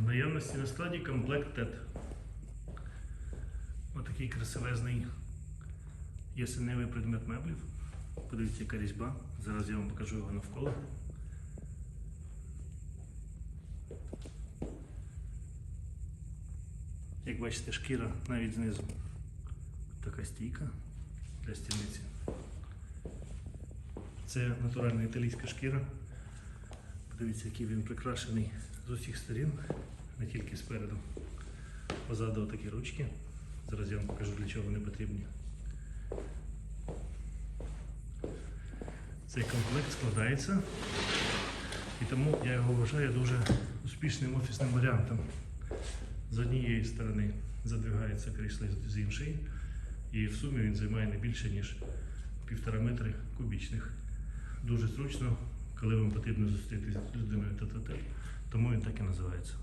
В наявності на складі комплект TED. Отакий красивезний ясеневий предмет меблів. Подивіться, яка різьба. Зараз я вам покажу його навколо. Як бачите, шкіра навіть знизу. Така стійка для стільниці. Це натуральна італійська шкіра. Подивіться, який він прикрашений з усіх сторін, не тільки спереду. Позаду такі ручки. Зараз я вам покажу, для чого вони потрібні. Цей комплект складається, і тому я його вважаю дуже успішним офісним варіантом. З однієї сторони задвигається крісло з іншої, і в сумі він займає не більше, ніж півтора метри кубічних. Дуже зручно, коли вам потрібно зустрітися з людиною тет-а-тет. Тому він так і називається.